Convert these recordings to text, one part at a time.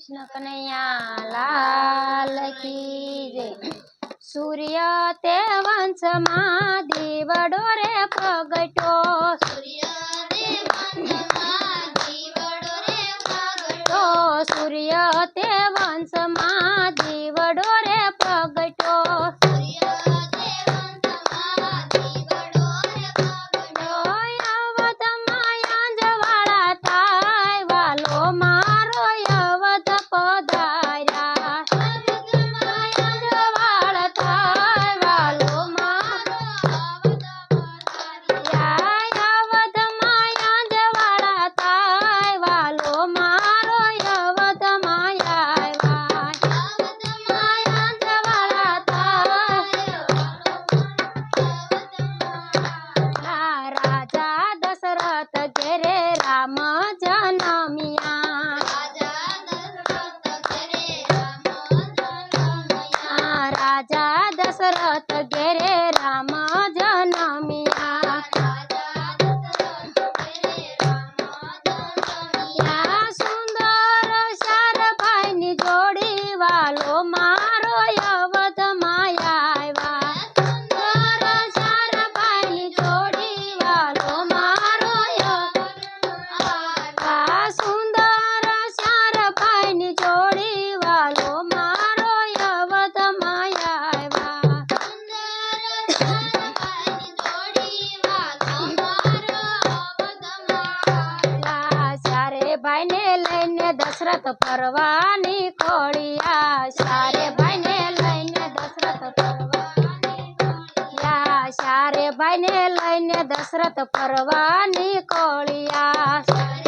કૃષ્ણ કનૈયા લાલ કી સૂર્ય તે વંશમાં દીવડો રે પ્રગટ્યો. સૂર્ય તે દીવડો રે પ્રગટ્યો. સૂર્ય તે વંશમાં ભાઈને લઈને દશરથ પરવાની કોળિયા સારે ભાઈને લઈને દશરથ પરવાની સારે ભાઈને લઈને દશરથ પરવાની કોળિયા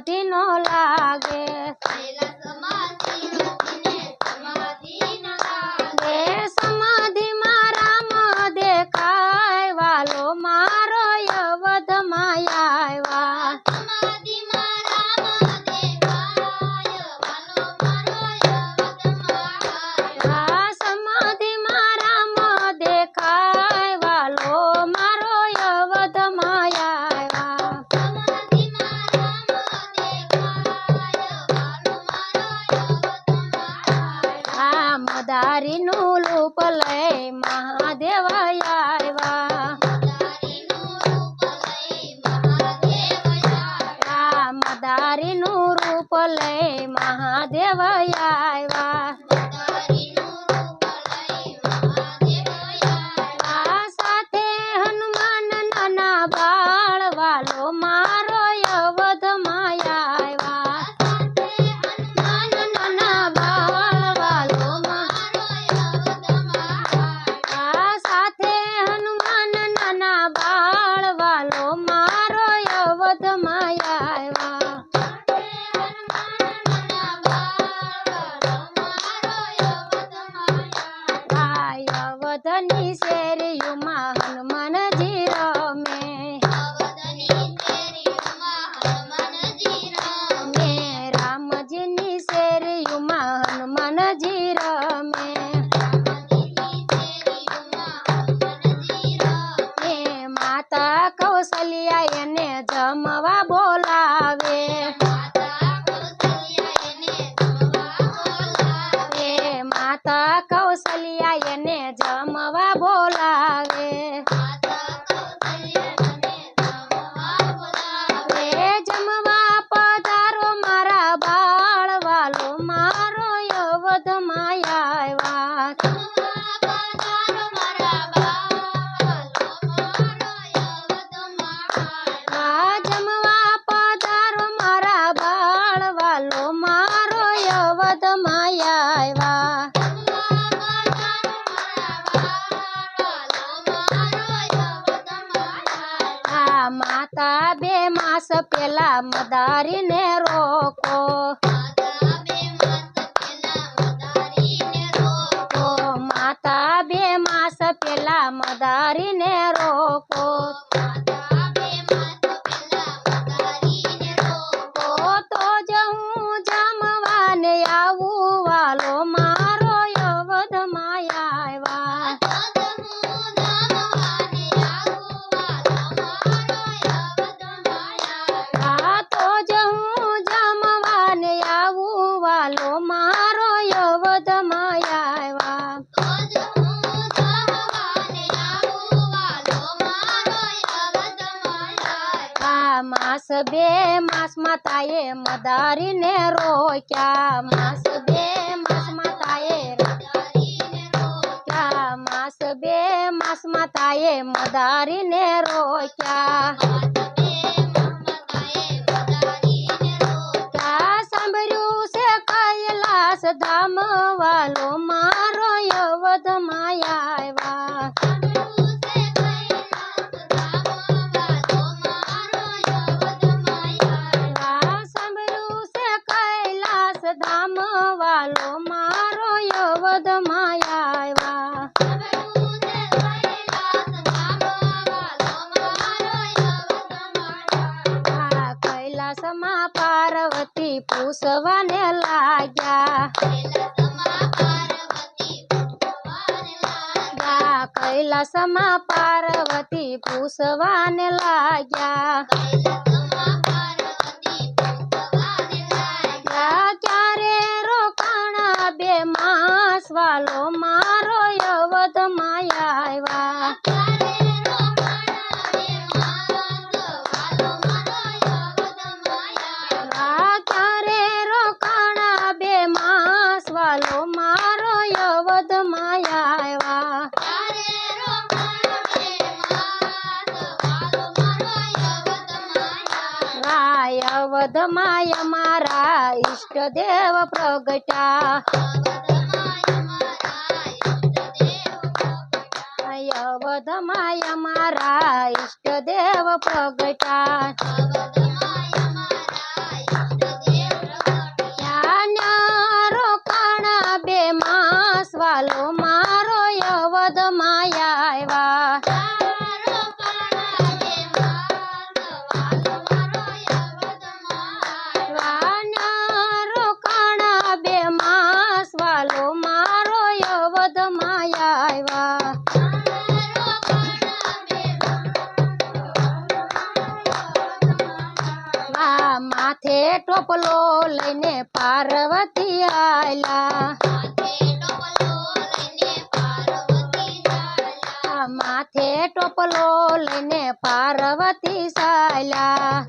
કાઠી નો લાગે તારીનું રૂપ લઈ મહાદેવ આવ્યા રામ તારીનું રૂપ લઈ મહાદેવ આવ્યા madarineiro. બે માસ માતાએ મદારીને રોક્યા. માસ બે માસ માતાએ રોક્યા. માસ બે માસ માતાએ મદારીને રોક્યા. સાંભળ્યું છે કૈલાસ ધામ વાલો મારો યવધમાં આવ્યા. પૂછવાને લાગ્યા. કૈલાસમાં પાર્વતી પૂસવાને લાગ્યા. યવધમાં અમારા ઈષ્ટદેવ પ્રગટા. યવધમાં અમારા ઈષ્ટદેવ પ્રગટા. લઈને પાર્વતી આયલા. માથે ટોપલો લઈને પાર્વતી સાયલા.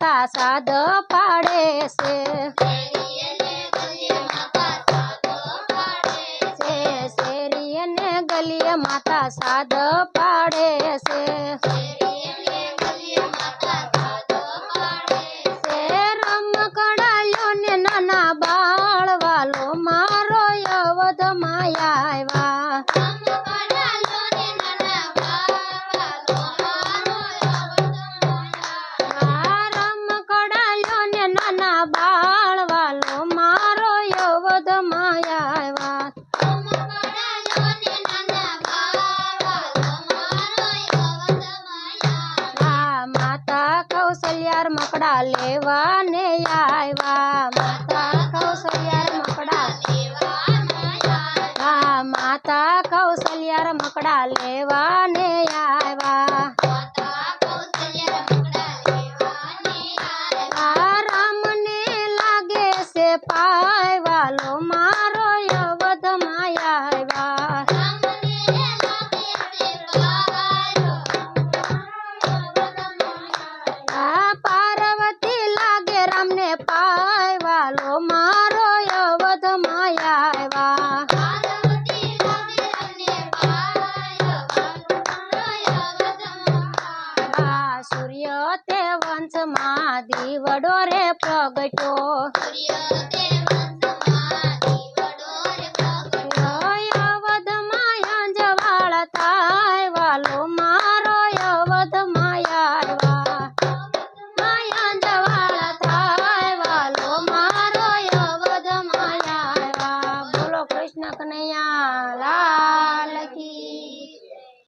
માતા સાદ પાડે છે. છે. શેરી અને ગલીએ માતા સાદ પાડે છે. આ માતા કૌશલ્યાર મકડા લેવાને આવ્યા. માતા કૌશલ્યાર મકડા આ માતા કૌશલ્યાર મકડા લેવાને